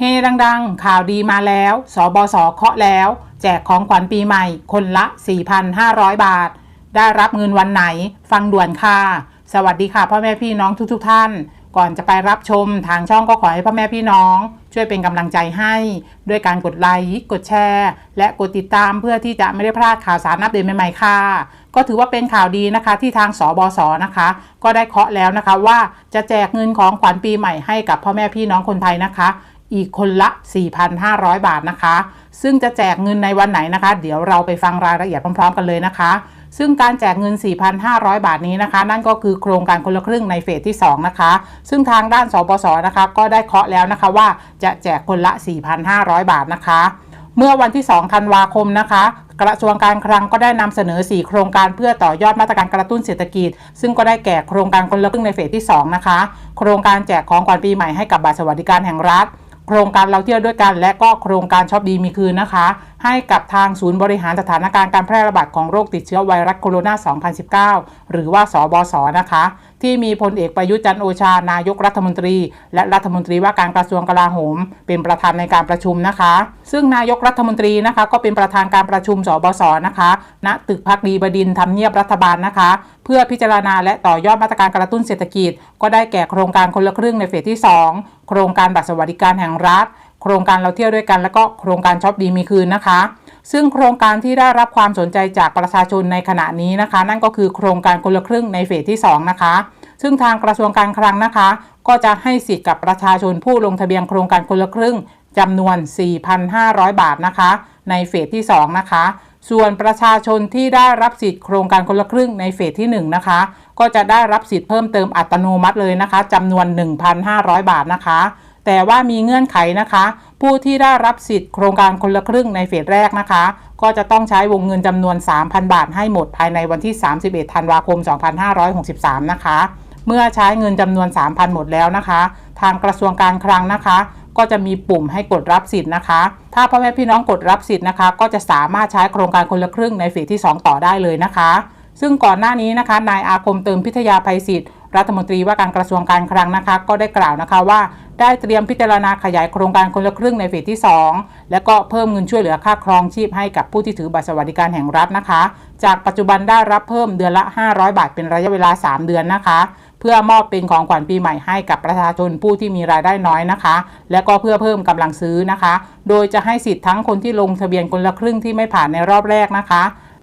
เฮดังๆ ข่าวดีมาแล้ว สบสเคาะแล้ว แจกของขวัญปีใหม่ คนละ 4,500 บาท ได้รับเงินวันไหน ฟังด่วนค่ะ สวัสดีค่ะพ่อแม่พี่น้องทุกๆทท่าน ก่อนจะไปรับชมทางช่องก็ขอให้พ่อแม่พี่น้อง ช่วยเป็นกำลังใจให้ ด้วยการกดไลค์กดแชร์ และกดติดตามเพื่อที่จะไม่ได้พลาดข่าวสารอัปเดตใหม่ๆค่ะ ก็ถือว่าเป็นข่าวดีนะคะที่ทางสบสนะคะ ก็ได้เคาะแล้วนะคะว่าจะแจกเงินของขวัญปีใหม่ให้กับพ่อแม่พี่น้องคนไทยนะคะ อีกคนละ 4,500 บาทนะคะ ซึ่งจะแจกเงินในวันไหนนะคะ เดี๋ยวเราไปฟังรายละเอียดพร้อม ๆ กันเลยนะคะ ซึ่งการแจกเงิน 4,500 บาทนี้นะคะ นั่นก็คือโครงการคนละครึ่งในเฟสที่ 2 นะคะ ซึ่งทางด้านสปสนะคะ ก็ได้เคาะแล้วนะคะว่าจะแจกคนละ 4,500 บาทนะคะ เมื่อวันที่ 2 ธันวาคมนะคะกระทรวงการคลังก็ได้นำเสนอ 4 โครงการเพื่อต่อยอดมาตรการกระตุ้นเศรษฐกิจ ซึ่งก็ได้แก่โครงการคนละครึ่งในเฟสที่ 2 นะคะ โครงการแจกของขวัญปีใหม่ให้กับบัตรสวัสดิการแห่งรัฐ โครงการเราเที่ยวด้วยกัน และก็โครงการชอปดีมีคืนนะคะ ให้กับทางศูนย์บริหารสถานการณ์การแพร่ระบาดของโรคติดเชื้อไวรัสโคโรนา 2019 หรือว่าสบศนะคะ ที่มีพลเอกประยุทธ์จันโอชานายกรัฐมนตรี และรัฐมนตรีว่าการกระทรวงกลาโหม เป็นประธานในการประชุมนะคะ ซึ่งนายกรัฐมนตรีนะคะ ก็เป็นประธานการประชุมสบศนะคะ ณตึกพักดีบดินทร์ทำเนียบรัฐบาลนะคะ เพื่อพิจารณาและต่อยอดมาตรการกระตุ้นเศรษฐกิจ ก็ได้แก่โครงการคนละครึ่งในเฟสที่ 2 โครงการบัตรสวัสดิการแห่งรัฐ โครงการเราเที่ยวด้วยกัน แล้วก็โครงการช็อปดีมีคืนนะคะ ซึ่งโครงการที่ได้รับความสนใจจากประชาชนในขณะนี้นะคะ นั่นก็คือโครงการคนละครึ่งในเฟสที่ 2 นะคะ ซึ่งทางกระทรวงการคลังนะคะ ก็จะให้สิทธิ์กับประชาชนผู้ลงทะเบียนโครงการคนละครึ่งจำนวน 4,500 บาทนะคะ ในเฟสที่ 2 นะคะ ส่วนประชาชนที่ได้รับสิทธิ์โครงการคนละครึ่งในเฟสที่ 1 นะคะ ก็จะได้รับสิทธิ์เพิ่มเติมอัตโนมัติเลยนะคะจำนวน 1,500 บาทนะคะ แต่ว่ามีเงื่อนไขนะคะ ผู้ที่ได้รับสิทธิ์โครงการคนละครึ่งในเฟสแรกนะคะ ก็จะต้องใช้วงเงินจำนวน 3,000 บาทให้หมดภายในวันที่ 31 ธันวาคม 2563 นะคะเมื่อใช้เงินจำนวน 3,000 หมดแล้วนะคะ ทางกระทรวงการคลังนะคะ ก็จะมีปุ่มให้กดรับสิทธิ์นะคะ ถ้าพ่อแม่พี่น้องกดรับสิทธิ์นะคะ ก็จะสามารถใช้โครงการคนละครึ่งในเฟสที่ 2 ต่อได้เลยนะคะ ซึ่งก่อนหน้านี้นะคะ นายอาคมเติมพิทยาภัยศิษย์รัฐมนตรีว่าการกระทรวงการคลังนะคะ ก็ได้กล่าวนะคะว่า ได้เตรียมพิจารณาขยายโครงการคนละครึ่งในเฟสที่ 2 และก็เพิ่มเงินช่วยเหลือค่าครองชีพให้กับผู้ที่ถือบัตรสวัสดิการแห่งรัฐนะคะ จากปัจจุบันได้รับเพิ่มเดือนละ 500 บาทเป็นระยะเวลา 3 เดือนนะคะ เพื่อมอบเป็นของขวัญปีใหม่ให้กับประชาชนผู้ที่มีรายได้น้อยนะคะ และก็เพื่อเพิ่มกำลังซื้อนะคะ โดยจะให้สิทธิ์ทั้งคนที่ลงทะเบียนคนละครึ่งที่ไม่ผ่านในรอบแรกนะคะ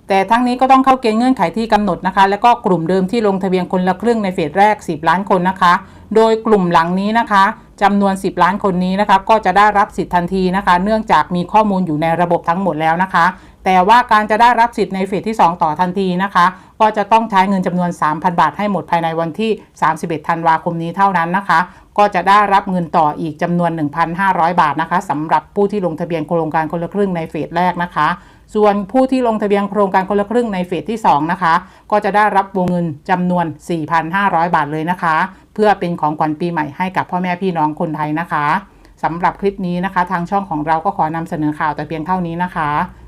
แต่ทั้งนี้ก็ต้องเข้าเกณฑ์เงื่อนไขที่กำหนดนะคะ และก็กลุ่มเดิมที่ลงทะเบียนคนละครึ่งในเฟสแรก 10 ล้านคนนะคะ โดยกลุ่มหลังนี้นะคะจำนวน 10 ล้านคนนี้นะคะก็จะได้รับสิทธิ์ทันทีนะคะ เนื่องจากมีข้อมูลอยู่ในระบบทั้งหมดแล้วนะคะ แต่ว่าการจะได้รับสิทธิ์ในเฟสที่ 2 ต่อทันทีนะคะ ก็จะต้องใช้เงินจำนวน 3,000 บาทให้หมดภายในวันที่ 31 ธันวาคมนี้เท่านั้นนะคะ ก็จะได้รับเงินต่ออีกจำนวน 1,500 บาทนะคะสำหรับผู้ที่ลงทะเบียนโครงการคนละครึ่งในเฟสแรกนะคะ ส่วนผู้ที่ลงทะเบียนโครงการคนละครึ่งในเฟสที่ 2 นะคะ ก็จะได้รับวงเงินจำนวน 4,500 บาทเลยนะคะ เพื่อเป็นของขวัญปีใหม่ให้กับพ่อแม่พี่น้องคนไทยนะคะสำหรับคลิปนี้นะคะ ทางช่องของเราก็ขอนำเสนอข่าวแต่เพียงเท่านี้นะคะ